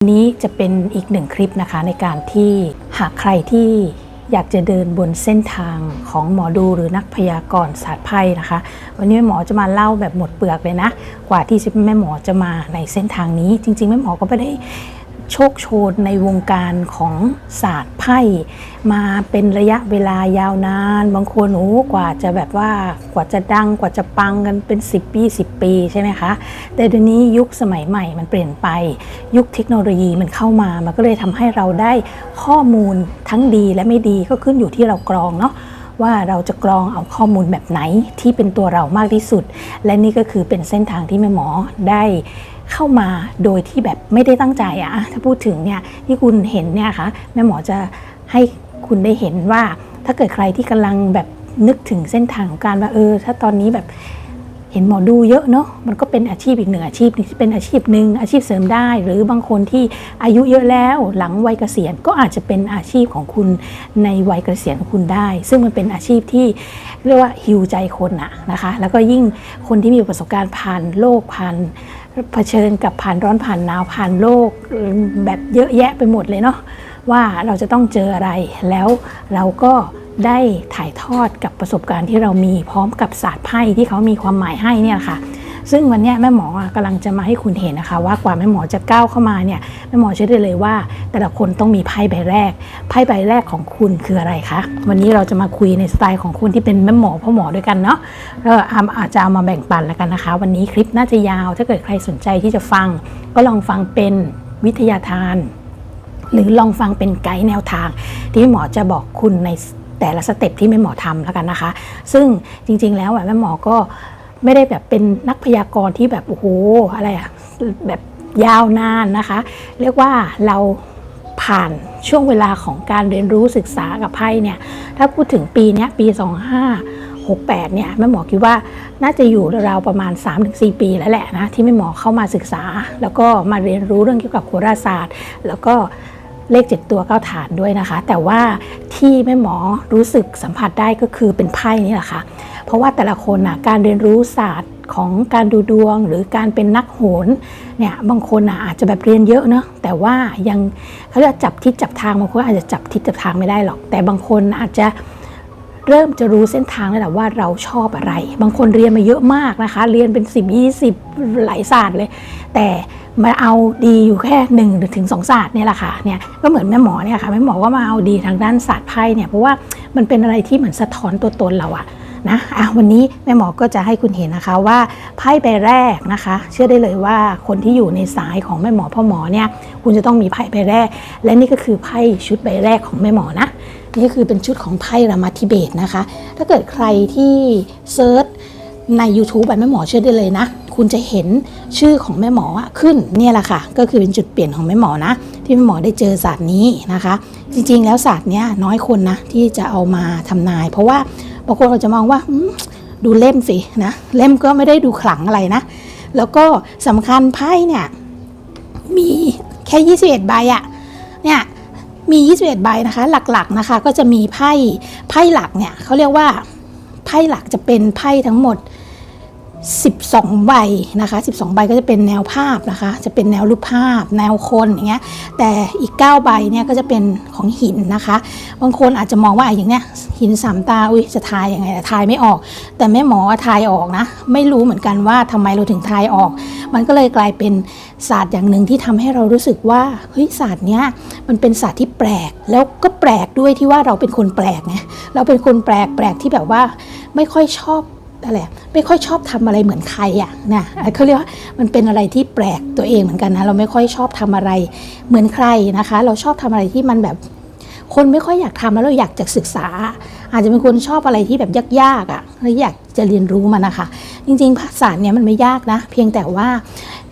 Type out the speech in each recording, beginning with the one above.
วันนี้จะเป็นอีกหนึ่งคลิปนะคะในการที่หากใครที่อยากจะเดินบนเส้นทางของหมอดูหรือนักพยากรณ์ศาสตร์ไพ่นะคะ วันนี้แม่หมอจะมาเล่าแบบหมดเปลือกเลยนะ กว่าที่แม่หมอจะมาในเส้นทางนี้ จริงๆแม่หมอก็ไม่ได้ โชคโชนในวงการของศาสตร์ไพ่มาเป็นระยะเวลายาวนาน บางคนโอ้กว่าจะแบบว่ากว่าจะดังกว่าจะปังกันเป็น 10 ปี 10 ปีใช่ไหมคะ แต่เดี๋ยวนี้ยุคสมัยใหม่มันเปลี่ยนไปยุคเทคโนโลยีมันเข้ามา มันก็เลยทำให้เราได้ข้อมูลทั้งดีและไม่ดีก็ขึ้นอยู่ที่เรากรองเนาะว่าเราจะกรองเอาข้อมูลแบบไหนที่เป็นตัวเรามากที่สุด และนี่ก็คือเป็นเส้นทางที่แม่หมอได้ เข้ามาโดยที่แบบไม่ได้ตั้งใจอะถ้าพูดถึงเนี่ยที่คุณเห็นเนี่ยค่ะแม่หมอจะให้คุณได้เห็นว่า ถ้าเกิดใครที่กำลังแบบนึกถึงเส้นทางของการว่าเออ ถ้าตอนนี้แบบเห็นหมอดูเยอะเนาะมันก็เป็นอาชีพอีกหนึ่งอาชีพที่เป็นอาชีพหนึ่งอาชีพเสริมได้ หรือบางคนที่อายุเยอะแล้วหลังวัยเกษียณก็อาจจะเป็นอาชีพของคุณในวัยเกษียณของคุณได้ ซึ่งมันเป็นอาชีพที่เรียกว่าฮิวใจคนอะนะคะ แล้วก็ยิ่งคนที่มีประสบการณ์ผ่านโลกผ่าน เผชิญกับผ่านร้อนผ่านหนาวผ่านโลกแบบเยอะแยะไปหมดเลยเนาะว่าเราจะต้องเจออะไรแล้วเราก็ได้ถ่ายทอดกับประสบการณ์ที่เรามีพร้อมกับศาสตร์ไพ่ที่เขามีความหมายให้เนี่ยค่ะ ซึ่งวันนี้แม่หมอกำลังจะมาให้คุณเห็นนะคะ ว่ากว่าแม่หมอจะก้าวเข้ามาเนี่ยแม่หมอเชื่อได้เลยว่า แต่ละคนต้องมีไพ่ใบแรกไพ่ใบแรกของคุณคืออะไรคะวันนี้เราจะมาคุยในสไตล์ของคุณที่เป็นแม่หมอพ่อหมอด้วยกันเนาะก็อาจจะเอามาแบ่งปันแล้วกันนะคะ วันนี้คลิปน่าจะยาว ถ้าเกิดใครสนใจที่จะฟัง ก็ลองฟังเป็นวิทยาทาน หรือลองฟังเป็นไกด์แนวทาง ที่หมอจะบอกคุณในแต่ละสเต็ปที่แม่หมอทำแล้วกันนะคะ ซึ่งจริงๆ แล้วแม่หมอก็ ไม่ได้แบบเป็นนักพยากรณ์ที่แบบโอ้โหอะไรอะแบบยาวนานนะคะ เรียกว่าเราผ่านช่วงเวลาของการเรียนรู้ศึกษากับไพ่เนี่ย ถ้าพูดถึงปีเนี้ยปี 2568 เนี่ยแม่หมอคิดว่าน่าจะอยู่ราวประมาณ 3-4 ปีแล้วแหละนะที่แม่หมอเข้ามาศึกษา แล้วก็มาเรียนรู้เรื่องเกี่ยวกับโหราศาสตร์ แล้วก็เลขเจ็ดตัวเก้าฐานด้วยนะคะ แต่ว่าที่แม่หมอรู้สึกสัมผัสได้ก็คือเป็นไพ่นี่แหละค่ะ เพราะว่าแต่ละคนนะการเรียนรู้ศาสตร์ของการดูดวงหรือการเป็นนักโหนเนี่ยบางคนนะอาจจะแบบเรียนเยอะเนาะแต่ว่ายังเขาเรียกจับทิศจับทางบางคนอาจจะจับทิศจับทางไม่ได้หรอก แต่บางคนอาจจะเริ่มจะรู้เส้นทางแล้วแหละว่าเราชอบอะไร บางคนเรียนมาเยอะมากนะคะ เรียนเป็น 10 20 หลายศาสตร์เลย แต่มาเอาดีอยู่แค่1นถึงสศาสตร์เนี่ยแหละค่ะเนี่ยก็เหมือนแม่หมอเนี่ยค่ะแม่หมอก็มาเอาดีทางด้านศาสตร์ไพ่เนี่ยเพราะว่ามันเป็นอะไรที่เหมือนสะท้อนตัวตนเราอะ นะอะวันนี้แม่หมอก็จะให้คุณเห็นนะคะว่าไพ่ใบแรกนะคะ เชื่อได้เลยว่าคนที่อยู่ในสายของแม่หมอพ่อหมอเนี่ยคุณจะต้องมีไพ่ใบแรก และนี่ก็คือไพ่ชุดใบแรกของแม่หมอนะนี่คือเป็นชุดของไพ่รามาธิเบตนะคะ ถ้าเกิดใครที่เซิร์ชใน YouTube แบบแม่หมอเชื่อได้เลยนะ คุณจะเห็นชื่อของแม่หมอขึ้นเนี่ยแหละค่ะ ก็คือเป็นจุดเปลี่ยนของแม่หมอนะ ที่แม่หมอได้เจอศาสตร์นี้นะคะ จริงๆ แล้วศาสตร์เนี้ยน้อยคนนะที่จะเอามาทำนาย เพราะว่า บางคนอาจจะมองว่าดูเล่มสินะเล่มก็ไม่ได้ดูขลังอะไรนะ แล้วก็สำคัญไพ่เนี่ยมีแค่ 21 ใบอะเนี่ยมี 21 ใบนะคะ หลักๆนะคะ ก็จะมีไพ่ไพ่หลักเนี่ยเขาเรียกว่าไพ่หลักจะเป็นไพ่ทั้งหมด 12 ใบนะคะ 12 ใบก็จะเป็นแนวภาพนะคะ จะเป็นแนวรูปภาพ แนวคนอย่างเงี้ย แต่อีก 9 ใบเนี่ยก็จะเป็นของหินนะคะ บางคนอาจจะมองว่าอย่างเนี้ยหินสามตา อุ้ยจะทายยังไงทายไม่ออก แต่แม่หมอว่าทายออกนะ ไม่รู้เหมือนกันว่าทำไมเราถึงทายออก มันก็เลยกลายเป็นศาสตร์อย่างหนึ่งที่ทำให้เรารู้สึกว่า เฮ้ยศาสตร์เนี้ยมันเป็นศาสตร์ที่แปลก แล้วก็แปลกด้วยที่ว่าเราเป็นคนแปลกไง เราเป็นคนแปลก แปลกที่แบบว่าไม่ค่อยชอบ อะไรไม่ค่อยชอบทำอะไรเหมือนใครอะนะเขาเรียกว่ามันเป็นอะไรที่แปลกตัวเองเหมือนกันนะเราไม่ค่อยชอบทำอะไรเหมือนใครนะคะ เราชอบทำอะไรที่มันแบบคนไม่ค่อยอยากทำแล้วเราอยากจะศึกษา อาจจะเป็นคนชอบอะไรที่แบบยากๆอะแล้วอยากจะเรียนรู้มันนะคะ จริงๆภาษาเนี้ยมันไม่ยากนะ เพียงแต่ว่า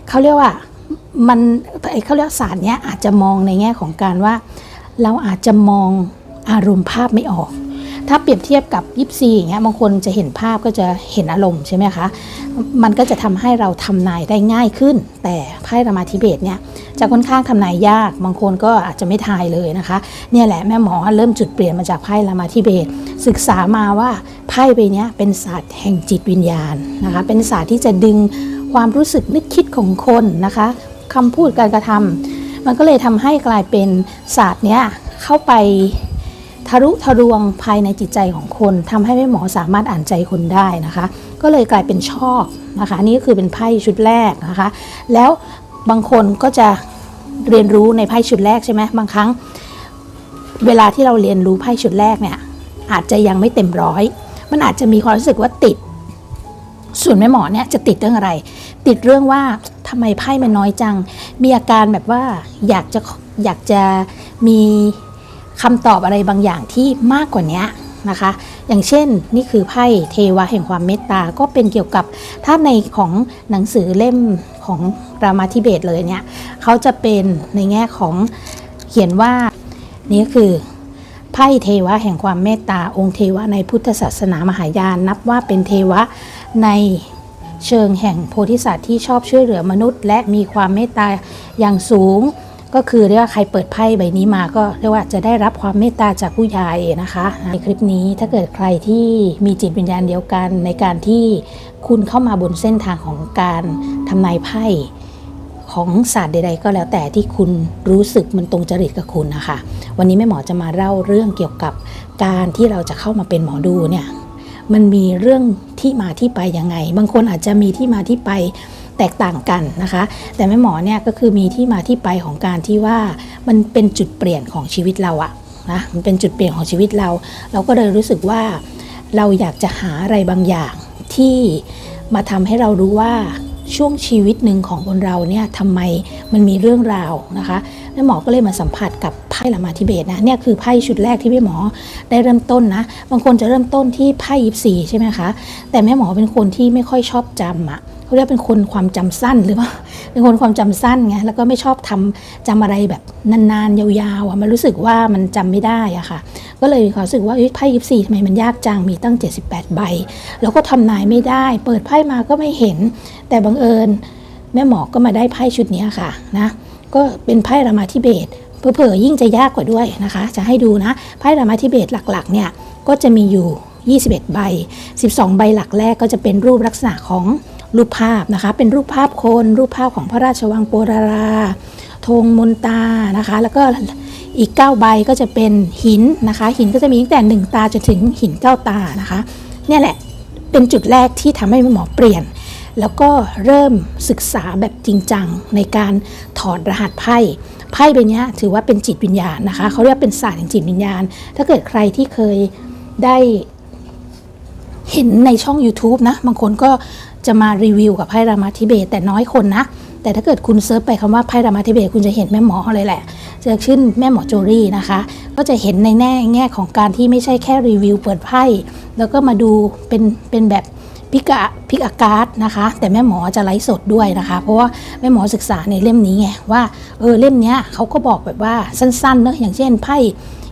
เขาเรียกว่ามันเขาเรียกศาสตร์เนี้ยอาจจะมองในแง่ของการว่า เราอาจจะมองอารมณ์ภาพไม่ออก ถ้าเปรียบเทียบกับยิปซีอย่างเงี้ยบางคนจะเห็นภาพก็จะเห็นอารมณ์ใช่ไหมคะมันก็จะทำให้เราทำนายได้ง่ายขึ้น แต่ไพ่รามาธิเบตเนี่ยจะค่อนข้างทำนายยาก บางคนก็อาจจะไม่ทายเลยนะคะเนี่ยแหละแม่หมอเริ่มจุดเปลี่ยนมาจากไพ่รามาธิเบตศึกษามาว่าไพ่ใบนี้เป็นศาสตร์แห่งจิตวิญญาณนะคะเป็นศาสตร์ที่จะดึงความรู้สึกนึกคิดของคนนะคะคำพูดการกระทำมันก็เลยทำให้กลายเป็นศาสตร์เนี้ยเข้าไป ทะลุทะลวงภายในจิตใจของคนทำให้แม่หมอสามารถอ่านใจคนได้นะคะ ก็เลยกลายเป็นชอบนะคะนี่ก็คือเป็นไพ่ชุดแรกนะคะ แล้วบางคนก็จะเรียนรู้ในไพ่ชุดแรกใช่ไหมบางครั้ง เวลาที่เราเรียนรู้ไพ่ชุดแรกเนี่ยอาจจะยังไม่เต็มร้อย มันอาจจะมีความรู้สึกว่าติด ส่วนแม่หมอเนี่ยจะติดเรื่องอะไร ติดเรื่องว่าทำไมไพ่มันน้อยจัง มีอาการแบบว่าอยากจะอยากจะมี คำตอบอะไรบางอย่างที่มากกว่านี้นะคะ อย่างเช่นนี่คือไพ่เทวะแห่งความเมตตา ก็เป็นเกี่ยวกับถ้าในของหนังสือเล่มของรามาธิเบศเลยเนี่ยเขาจะเป็นในแง่ของเขียนว่านี่คือไพ่เทวะแห่งความเมตตา องค์เทวะในพุทธศาสนามหายาน นับว่าเป็นเทวะในเชิงแห่งโพธิสัตว์ที่ชอบช่วยเหลือมนุษย์ และมีความเมตตาอย่างสูง ก็คือเรียกว่าใครเปิดไพ่ใบนี้มาก็เรียกว่าจะได้รับความเมตตาจากผู้ใหญ่นะคะ ในคลิปนี้ถ้าเกิดใครที่มีจิตวิญญาณเดียวกัน ในการที่คุณเข้ามาบนเส้นทางของการทำนายไพ่ของศาสตร์ใด ๆ ก็แล้วแต่ที่คุณรู้สึกมันตรงจริตกับคุณนะคะ วันนี้แม่หมอจะมาเล่าเรื่องเกี่ยวกับการที่เราจะเข้ามาเป็นหมอดูเนี่ยมันมีเรื่องที่มาที่ไปยังไง บางคนอาจจะมีที่มาที่ไป แตกต่างกันนะคะ แต่แม่หมอเนี่ยก็คือมีที่มาที่ไปของการที่ว่ามันเป็นจุดเปลี่ยนของชีวิตเราอะนะมันเป็นจุดเปลี่ยนของชีวิตเรา เราก็เลยรู้สึกว่าเราอยากจะหาอะไรบางอย่างที่มาทำให้เรารู้ว่า ช่วงชีวิตหนึ่งของคนเราเนี่ยทำไมมันมีเรื่องราวนะคะแม่หมอก็เลยมาสัมผัสกับไพ่ลามาธิเบตนะเนี่ยคือไพ่ชุดแรกที่แม่หมอได้เริ่มต้นนะ บางคนจะเริ่มต้นที่ไพ่ยิบสีใช่ไหมคะ แต่แม่หมอเป็นคนที่ไม่ค่อยชอบจำอะเขาเรียกเป็นคนความจำสั้นหรือว่าเป็นคนความจำสั้นไงแล้วก็ไม่ชอบทำจำอะไรแบบนานๆยาวๆอะมันรู้สึกว่ามันจำไม่ได้อะค่ะ ก็เลยมีความรู้สึกว่าไพ่ยิบสี่ทำไมมันยากจังมีตั้ง 78 ใบ แล้วก็ทำนายไม่ได้ เปิดไพ่มาก็ไม่เห็น แต่บังเอิญแม่หมอก็มาได้ไพ่ชุดนี้ค่ะนะก็เป็นไพ่รามาธิเบศเผลอๆยิ่งจะยากกว่าด้วยนะคะ จะให้ดูนะไพ่รามาธิเบศหลักๆเนี่ยก็จะมีอยู่ 21 ใบ 12 ใบหลักแรกก็จะเป็นรูปลักษณะของรูปภาพนะคะ เป็นรูปภาพคน รูปภาพของพระราชวังโปราราธงมนตานะคะ แล้วก็ อีก 9 ใบก็จะเป็นหินนะคะ หินก็จะมีตั้งแต่ 1 ตาจนถึงหิน 9 ตานะคะเนี่ยแหละเป็นจุดแรกที่ทำให้หมอเปลี่ยน แล้วก็เริ่มศึกษาแบบจริงจังในการถอดรหัสไพ่ไพ่ใบนี้ถือว่าเป็นจิตวิญญาณนะคะเขาเรียกเป็นศาสตร์แห่งจิตวิญญาณ ถ้าเกิดใครที่เคยได้เห็นในช่อง YouTube นะ บางคนก็จะมารีวิวกับไพ่รามาธิเบตแต่น้อยคนนะ แต่ถ้าเกิดคุณเซิร์ชไปคำว่าไพ่รามาธิเบตคุณจะเห็นแม่หมอเลยแหละจะชื่นแม่หมอโจรี่นะคะ ก็จะเห็นในแง่แง่ของการที่ไม่ใช่แค่รีวิวเปิดไพ่แล้วก็มาดูเป็นเป็นแบบพิกะพิกอาการ์ดนะคะ แต่แม่หมอจะไลฟ์สดด้วยนะคะ เพราะว่าแม่หมอศึกษาในเล่มนี้ไงว่าเออเล่มเนี้ยเขาก็บอกแบบว่าสั้นๆเนอะอย่างเช่นไพ่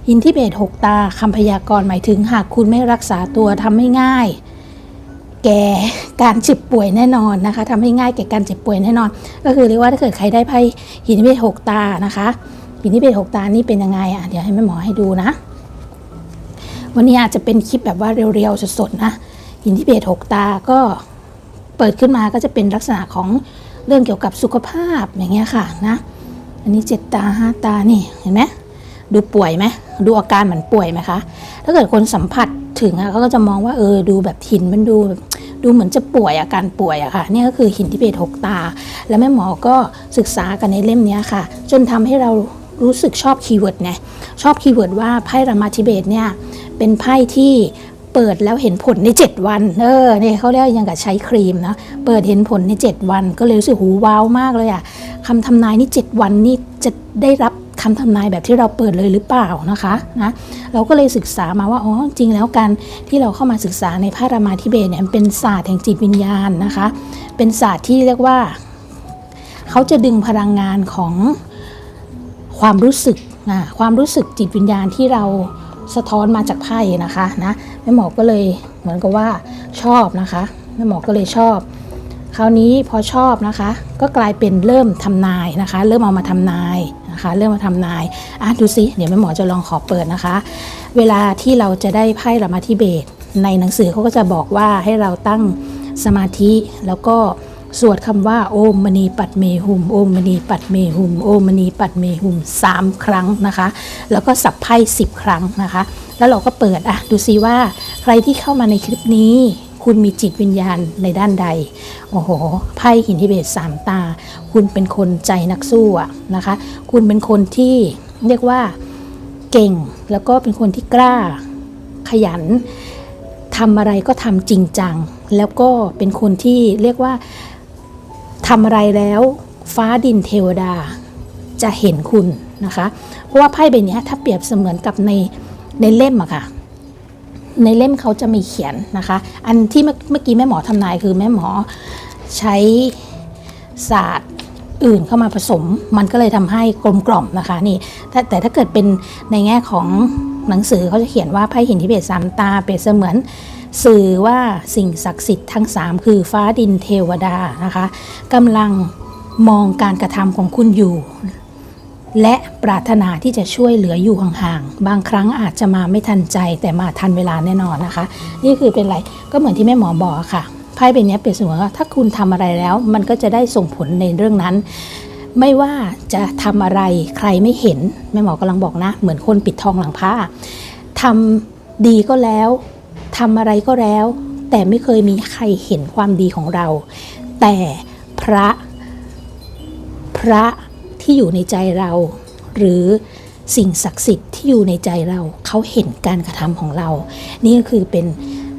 หินทิเบตหกตาคำพยากรณ์หมายถึงหากคุณไม่รักษาตัวทำไม่ง่าย แก่การเจ็บป่วยแน่นอนนะคะทำให้ง่ายแก่การเจ็บป่วยแน่นอน ก็คือเรียกว่าถ้าเกิดใครได้ไพ่หินทิเบตหกตานะคะหินทิเบตหกตานี่เป็นยังไงอะเดี๋ยวให้แม่หมอให้ดูนะ วันนี้อาจจะเป็นคลิปแบบว่าเรียวๆสดๆนะหินทิเบตหกตาก็เปิดขึ้นมาก็จะเป็นลักษณะของเรื่องเกี่ยวกับสุขภาพอย่างเงี้ยค่ะนะ อันนี้เจ็ดตาห้าตานี่เห็นไหมดูป่วยไหมดูอาการเหมือนป่วยไหมคะ ถ้าเกิดคนสัมผัสถึงอะเขาก็จะมองว่าเออดูแบบหินมันดูแบบ ดูเหมือนจะป่วยอาการป่วยอะค่ะนี่ก็คือหินที่เบตหกตา แล้วแม่หมอก็ศึกษากันในเล่มนี้ค่ะ จนทำให้เรารู้สึกชอบคีย์เวิร์ดไงชอบคีย์เวิร์ดว่าไพ่รามาธิเบตเนี่ยเป็นไพ่ที่เปิดแล้วเห็นผลใน 7 วัน เออเนี่ยเขาเรียกยังกับใช้ครีมนะ เปิดเห็นผลใน 7 วัน ก็เลยรู้สึกหูว้าวมากเลยอะคำทำนายนี่ 7 วันนี่จะได้รับ คำทำนายแบบที่เราเปิดเลยหรือเปล่านะคะนะเราก็เลยศึกษามาว่าอ๋อจริงแล้วการที่เราเข้ามาศึกษาในพระรามาธิเบศเนี่ยมันเป็นศาสตร์แห่งจิตวิญญาณนะคะ เป็นศาสตร์ที่เรียกว่า เขาจะดึงพลังงานของความรู้สึกนะความรู้สึกจิตวิญญาณที่เราสะท้อนมาจากไพ่นะคะนะแม่หมอก็เลยเหมือนกับว่าชอบนะคะแม่หมอก็เลยชอบ คราวนี้พอชอบนะคะ ก็กลายเป็นเริ่มทำนายนะคะ เริ่มเอามาทำนาย นะคะ เริ่มมาทำนายอะดูสิเดี๋ยวแม่หมอจะลองขอเปิดนะคะ เวลาที่เราจะได้ไพ่รามาธิเบศในหนังสือเขาก็จะบอกว่าให้เราตั้งสมาธิแล้วก็สวดคำว่าโอมมณีปัดเมหุม โอมมณีปัดเมหุม โอมมณีปัดเมหุมสามครั้งนะคะ แล้วก็สับไพ่สิบครั้งนะคะ แล้วเราก็เปิดอะดูซิว่าใครที่เข้ามาในคลิปนี้ คุณมีจิตวิญญาณในด้านใด โอ้โห ไพ่หินทิเบตสามตา คุณเป็นคนใจนักสู้อะนะคะ คุณเป็นคนที่เรียกว่าเก่ง แล้วก็เป็นคนที่กล้า ขยันทำอะไรก็ทำจริงจัง แล้วก็เป็นคนที่เรียกว่าทำอะไรแล้วฟ้าดินเทวดาจะเห็นคุณนะคะ เพราะว่าไพ่ใบนี้ถ้าเปรียบเสมือนกับในในเล่มอะค่ะ ในเล่มเขาจะมีเขียนนะคะ อันที่เมื่อกี้แม่หมอทำนายคือแม่หมอใช้ศาสตร์อื่นเข้ามาผสม มันก็เลยทำให้กลมกล่อมนะคะนี่แต่แต่ถ้าเกิดเป็นในแง่ของหนังสือเขาจะเขียนว่าไพ่หินทิเบตสามตาเปรียบเสมือนสื่อว่าสิ่งศักดิ์สิทธิ์ทั้ง 3 คือฟ้าดินเทวดานะคะกำลังมองการกระทำของคุณอยู่ และปรารถนาที่จะช่วยเหลืออยู่ห่างๆ บางครั้งอาจจะมาไม่ทันใจแต่มาทันเวลาแน่นอนนะคะ นี่คือเป็นไรก็เหมือนที่แม่หมอบอกค่ะไพ่เป็นเนี้ยเปรียบเสมือนว่าถ้าคุณทำอะไรแล้ว มันก็จะได้ส่งผลในเรื่องนั้น ไม่ว่าจะทำอะไรใครไม่เห็นแม่หมอกำลังบอกนะ เหมือนคนปิดทองหลังผ้าทำดีก็แล้วทำอะไรก็แล้ว แต่ไม่เคยมีใครเห็นความดีของเรา แต่พระพระ ที่อยู่ในใจเรา หรือสิ่งศักดิ์สิทธิ์ที่อยู่ในใจเราเขาเห็นการกระทำของเรา นี่ก็คือเป็น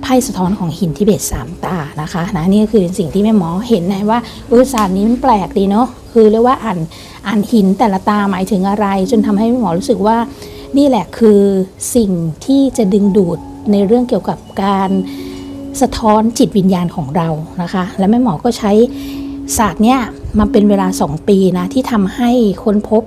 ไพ่สะท้อนของหินทิเบตสามตานะคะนะนี่ก็คือเป็นสิ่งที่แม่หมอเห็นนะว่าเออศาสตร์นี้มันแปลกดีเนาะคือเรียกว่าอ่านอ่านหินแต่ละตาหมายถึงอะไร จนทำให้แม่หมอรู้สึกว่า นี่แหละคือสิ่งที่จะดึงดูดในเรื่องเกี่ยวกับการสะท้อนจิตวิญญาณของเรานะคะ และแม่หมอก็ใช้ศาสตร์เนี้ย มาเป็นเวลา 2 ปีนะที่ทำให้ค้นพบ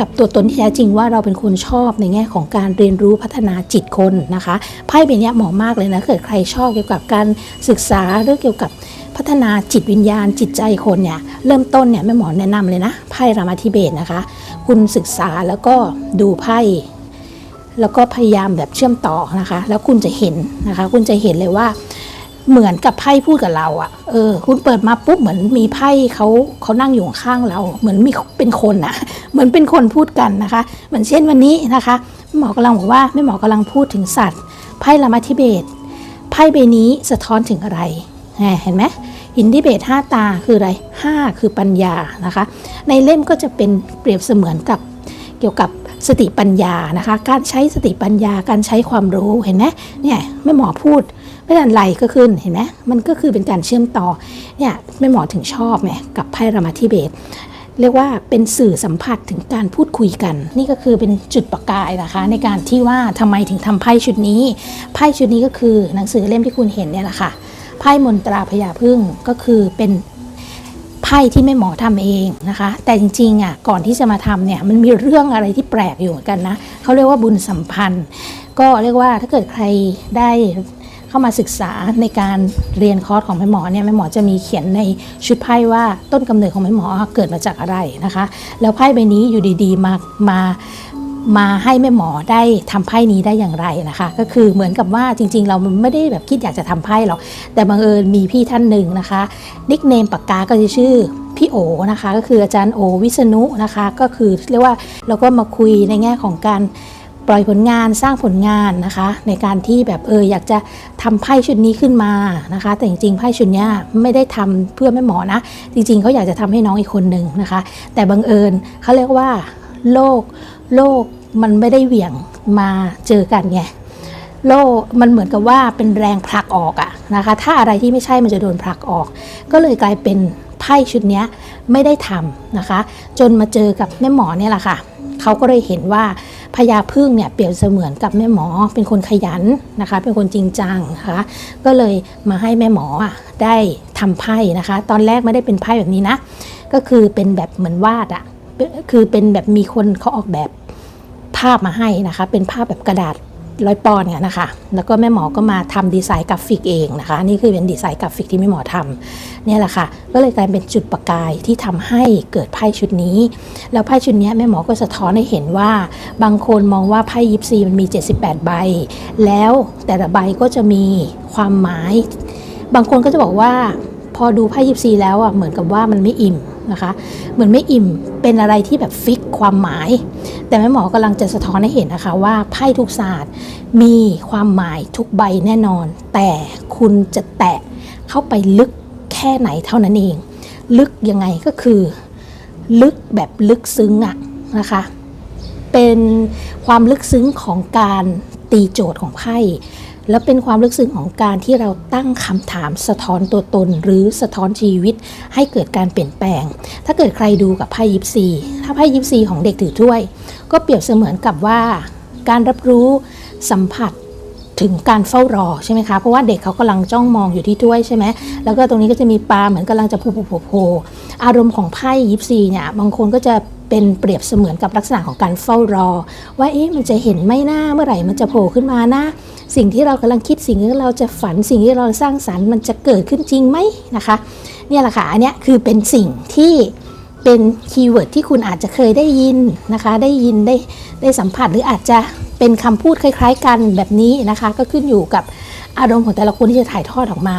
กับตัวตนที่แท้จริงว่าเราเป็นคนชอบในแง่ของการเรียนรู้พัฒนาจิตคนนะคะไพ่ใบเนี้ยเหมาะมากเลยนะเกิดใครชอบเกี่ยวกับการศึกษาเรื่องเกี่ยวกับพัฒนาจิตวิญญาณจิตใจคนเนี่ยเริ่มต้นเนี่ยแม่หมอแนะนำเลยนะไพ่รามาธิเบศนะคะ คุณศึกษาแล้วก็ดูไพ่แล้วก็พยายามแบบเชื่อมต่อนะคะ แล้วคุณจะเห็นนะคะ คุณจะเห็นเลยว่า เหมือนกับไพ่พูดกับเราอะ่ะ เออ คุณเปิดมาปุ๊บเหมือนมีไพ่เขาเขานั่งอยู่ข้างเรา เหมือนมีเป็นคนอะเหมือนเป็นคนพูดกันนะคะ เหมือนเช่นวันนี้นะคะหมอกำลังบอกว่าแม่หมอกำลังพูดถึงสัตว์ไพ่รามาธิเบศไพ่ใบนี้สะท้อนถึงอะไร เห็นไหมหินทิเบตห้าตาคืออะไรห้าคือปัญญานะคะ ในเล่มก็จะเป็นเปรียบเสมือนกับเกี่ยวกับสติปัญญานะคะ การใช้สติปัญญาการใช้ความรู้เห็นไหมเนี่ยแม่หมอพูด ไม่ทันไรก็ขึ้นเห็นไหมมันก็คือเป็นการเชื่อมต่อเนี่ยแม่หมอถึงชอบไงกับไพ่รามาธิเบศเรียกว่าเป็นสื่อสัมผัสถึงการพูดคุยกัน นี่ก็คือเป็นจุดประกายนะคะ ในการที่ว่าทำไมถึงทำไพ่ชุดนี้ไพ่ชุดนี้ก็คือหนังสือเล่มที่คุณเห็นเนี่ยแหละค่ะไพ่มนตราพญาพึ่งก็คือเป็นไพ่ที่แม่หมอทำเองนะคะ แต่จริงๆอะก่อนที่จะมาทำเนี่ยมันมีเรื่องอะไรที่แปลกอยู่เหมือนกันนะเขาเรียกว่าบุญสัมพันธ์ ก็เรียกว่าถ้าเกิดใครได้ เข้ามาศึกษาในการเรียนคอร์สของแม่หมอเนี่ยแม่หมอจะมีเขียนในชุดไพ่ว่าต้นกำเนิดของแม่หมอเกิดมาจากอะไรนะคะ แล้วไพ่ใบนี้อยู่ดีๆมามามาให้แม่หมอได้ทำไพ่นี้ได้อย่างไรนะคะ ก็คือเหมือนกับว่าจริง ๆ เราไม่ได้แบบคิดอยากจะทำไพ่หรอกแต่บังเอิญมีพี่ท่านหนึ่งนะคะนิกเนมปากกาก็จะชื่อพี่โอนะคะ ก็คืออาจารย์โอวิษณุนะคะ ก็คือเรียกว่าเราก็มาคุยในแง่ของการ ปล่อยผลงานสร้างผลงานนะคะ ในการที่แบบเอออยากจะทำไพ่ชุดนี้ขึ้นมานะคะ แต่จริงๆไพ่ชุดนี้ไม่ได้ทำเพื่อแม่หมอนะ จริงๆเขาอยากจะทำให้น้องอีกคนหนึ่งนะคะ แต่บังเอิญเขาเรียกว่าโลกโลกมันไม่ได้เหวี่ยงมาเจอกันไงโลมันเหมือนกับว่าเป็นแรงผลักออกอะนะคะ ถ้าอะไรที่ไม่ใช่มันจะโดนผลักออก ก็เลยกลายเป็นไพ่ชุดนี้ไม่ได้ทำนะคะ จนมาเจอกับแม่หมอเนี่ยแหละค่ะเขาก็เลยเห็นว่า พญาพึ่งเนี่ยเปรียบเสมือนกับแม่หมอเป็นคนขยันนะคะ เป็นคนจริงจังนะคะก็เลยมาให้แม่หมอได้ทำไพ่นะคะ ตอนแรกไม่ได้เป็นไพ่แบบนี้นะ ก็คือเป็นแบบเหมือนวาดอะคือเป็นแบบมีคนเขาออกแบบภาพมาให้นะคะ เป็นภาพแบบกระดาษ ร้อยปอนด์เนี่ยนะคะ แล้วก็แม่หมอก็มาทำดีไซน์กราฟิกเองนะคะ นี่คือเป็นดีไซน์กราฟิกที่แม่หมอทำเนี่ยแหละค่ะ ก็เลยกลายเป็นจุดประกายที่ทำให้เกิดไพ่ชุดนี้ แล้วไพ่ชุดนี้แม่หมอก็สะท้อนให้เห็นว่า บางคนมองว่าไพ่ยิปซีมันมี 78 ใบ แล้วแต่ละใบก็จะมีความหมาย บางคนก็จะบอกว่า พอดูไพ่ยิปซีแล้วอะเหมือนกับว่ามันไม่อิ่ม นะคะ เหมือนไม่อิ่มเป็นอะไรที่แบบฟิกความหมาย แต่แม่หมอกำลังจะสะท้อนให้เห็นนะคะว่าไพ่ทุกศาสตร์มีความหมายทุกใบแน่นอน แต่คุณจะแตะเข้าไปลึกแค่ไหนเท่านั้นเอง ลึกยังไงก็คือ ลึกแบบลึกซึ้งอะนะคะ เป็นความลึกซึ้งของการตีโจทย์ของไพ่ แล้วเป็นความลึกซึ้งของการที่เราตั้งคำถามสะท้อนตัวตน หรือสะท้อนชีวิต ให้เกิดการเปลี่ยนแปลง ถ้าเกิดใครดูกับไพ่ยิปซีถ้าไพ่ยิปซีของเด็กถือถ้วย ก็เปรียบเสมือนกับว่าการรับรู้สัมผัสถึงการเฝ้ารอใช่ไหมคะ เพราะว่าเด็กเขากำลังจ้องมองอยู่ที่ถ้วยใช่ไหม แล้วก็ตรงนี้ก็จะมีปลาเหมือนกำลังจะโผล่โผล่อารมณ์ของไพ่ยิปซีเนี่ย บางคนก็จะเป็นเปรียบเสมือนกับลักษณะของการเฝ้ารอ ว่าเอ๊ะมันจะเห็นไมหน้าเมื่อไหร่มันจะโผล่ขึ้นมานะ สิ่งที่เรากำลังคิดสิ่งที่เราจะฝันสิ่งที่เราสร้างสรรค์มันจะเกิดขึ้นจริงไหมนะคะเนี่ยแหละค่ะอันนี้คือเป็นสิ่งที่เป็นคีย์เวิร์ดที่คุณอาจจะเคยได้ยินนะคะได้ยินได้ได้สัมผัสหรืออาจจะเป็นคำพูดคล้าย ๆ กันแบบนี้นะคะ ก็ขึ้นอยู่กับอารมณ์ของแต่ละคนที่จะถ่ายทอดออกมา